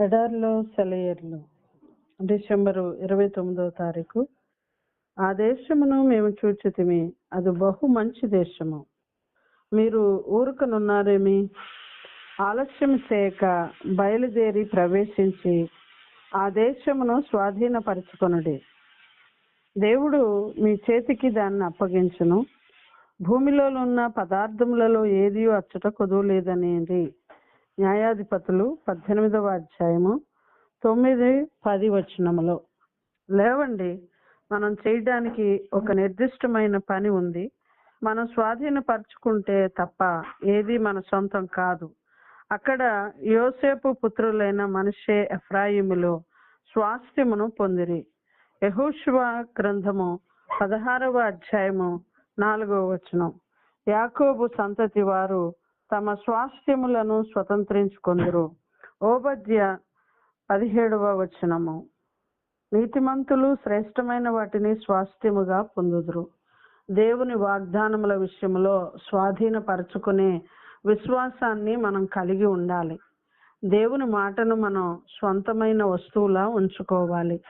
ఎడార్లో సెలయేర్లు December ఇరవై తొమ్మిదవ తారీఖు. ఆ దేశమును మేము చూచితిమి. అది బహు మంచి దేశము. మీరు ఊరుకనున్నారేమి? ఆలస్యం చేయక బయలుదేరి ప్రవేశించి ఆ దేశమును స్వాధీనపరచుకొనుడి. దేవుడు మీ చేతికి దాన్ని అప్పగించును. భూమిలో ఉన్న పదార్థములలో ఏది అచ్చట కుదవలేదనేది న్యాయాధిపతులు పద్దెనిమిదవ అధ్యాయము తొమ్మిది పది వచనములో. లేవండి మనం చేయడానికి ఒక నిర్దిష్టమైన పని ఉంది. మనం స్వాధీనపరచుకుంటే తప్ప ఏది మన సొంతం కాదు. అక్కడ యోసేపు పుత్రులైన మనిషే ఎఫ్రాయిములో స్వాస్థ్యమును పొందిరి. యహోశివ గ్రంథము పదహారవ అధ్యాయము నాలుగవ వచనం. యాకోబు సంతతి వారు తమ స్వాస్థ్యములను స్వతంత్రించుకుందరు. ఓబద్య పదిహేడవ వచనము. నీతిమంతులు శ్రేష్టమైన వాటిని స్వాస్థ్యముగా పొందుదురు. దేవుని వాగ్దానముల విషయంలో స్వాధీనపరచుకునే విశ్వాసాన్ని మనం కలిగి ఉండాలి. దేవుని మాటను మనం స్వంతమైన వస్తువులా ఉంచుకోవాలి.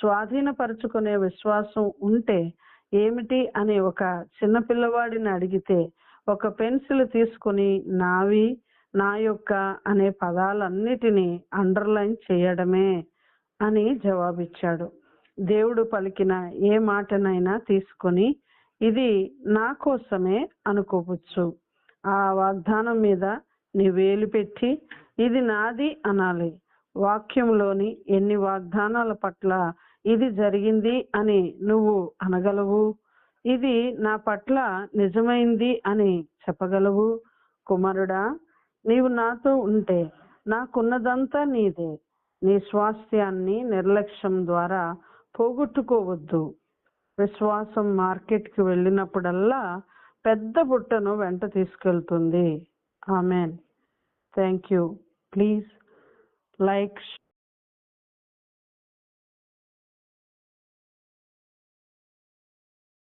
స్వాధీనపరచుకునే విశ్వాసం ఉంటే ఏమిటి అని ఒక చిన్న పిల్లవాడిని అడిగితే ఒక పెన్సిల్ తీసుకుని నావి నా యొక్క అనే పదాలన్నిటినీ అండర్లైన్ చేయడమే అని జవాబిచ్చాడు. దేవుడు పలికిన ఏ మాటనైనా తీసుకొని ఇది నా కోసమే అనుకోవచ్చు. ఆ వాగ్దానం మీద నీ వేలు పెట్టి ఇది నాది అనాలి. వాక్యంలోని ఎన్ని వాగ్దానాల పట్ల ఇది జరిగింది అని నువ్వు అనగలవు? ఇది నా పట్ల నిజమైంది అని చెప్పగలవు కుమారుడా. నీవు నాతో ఉంటే నాకున్నదంతా నీదే. నీ స్వాస్థ్యాన్ని నిర్లక్ష్యం ద్వారా పోగొట్టుకోవద్దు. విశ్వాసం మార్కెట్కి వెళ్ళినప్పుడల్లా పెద్ద బుట్టను వెంట తీసుకెళ్తుంది. Amen. Thank you please like